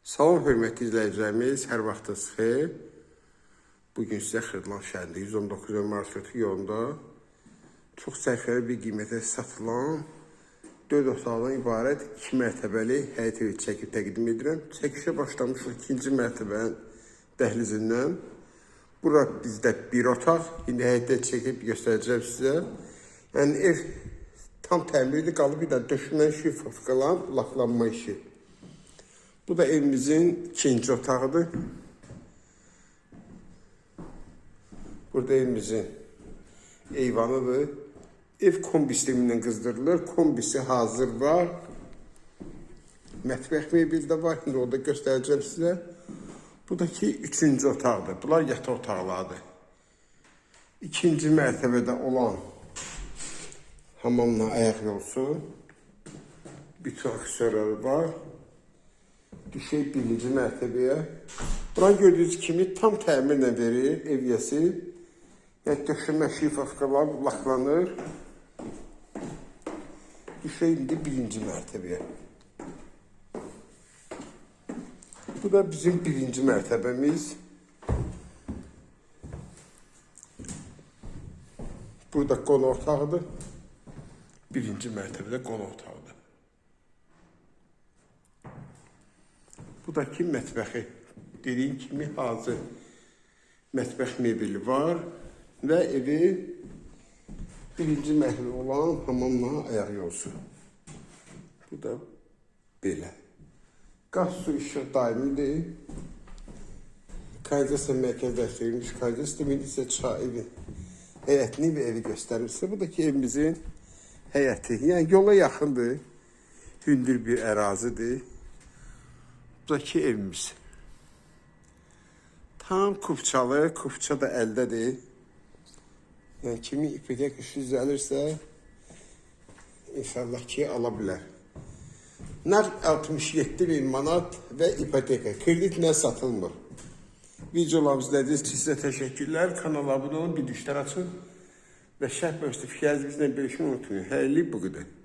Salam hörmətli izləyicilərimiz, hər vaxtınız xeyir. Bu gün sizə Xırdalan şəhərində 119 nömrə marşrutu yolunda çox sərfəli bir qiymətə satılan 4 otaqdan ibarət 2 mərtəbəli həyət evi çəkib təqdim edirəm. Çəkişə başlamışıq ikinci mərtəbənin dəhlizindən. Bura bizdə bir otaq, indi həyətdə çəkib göstərəcəm sizə. Yəni ev tam təmirli qalıb bir də döşündən şifaf qalan laflanma işi. Bu da evimizin ikinci otağıdır. Burada evimizin eyvanıdır. Ev kombi sistemindən qızdırılır. Kombisi hazır var. Mətbəx mebeli də var. İndi orada göstərəcəm sizə. Buradakı üçüncü otaqdır. Bunlar yataq otaqlarıdır. İkinci mərtəbədə olan hamamla ayaq yolsu. Bütün aksiyonları var. Düşək birinci mərtəbəyə. Buran gördüyünüz kimi tam təmirlə verir ev yəsi. Yəni döşəmə şifafqalar laklanır. Düşək indi birinci mərtəbəyə. Bu da bizim birinci mərtəbəmiz. Burada qonaq otağıdır. Birinci mərtəbədə qonaq otağıdır. Bu da ki mətbəxi. Dediyim kimi hazır mətbəx mebeli var və evi birinci mərhələ olan hamamla ayaq yolsu. Bu da belə. Qaz su işıq daimidir. Kanalizasiya mərkəzləşdirilmiş kanalizasiya sistemi isə çay evi həyətini və evi göstərmişsə. Bu da ki evimizin həyəti. Yəni yola yaxındır. Hündür bir ərazidir. Buradakı evimiz. Tam kupçalı, kupça da əldədir. Yəni kimi ipoteka işi düzəlirsə, inşallah ki ala bilər. Nağd 67 bin manat və ipoteka. Kreditlə satılmır. Videolarımızı izlədiyiniz üçün sizə təşəkkürlər. Kanala abunə olun, bir düşlər açın və şərh bölgəsində fikrlərinizi bizlə bölüşməyi unutmayın. Xeyirli bu qədər.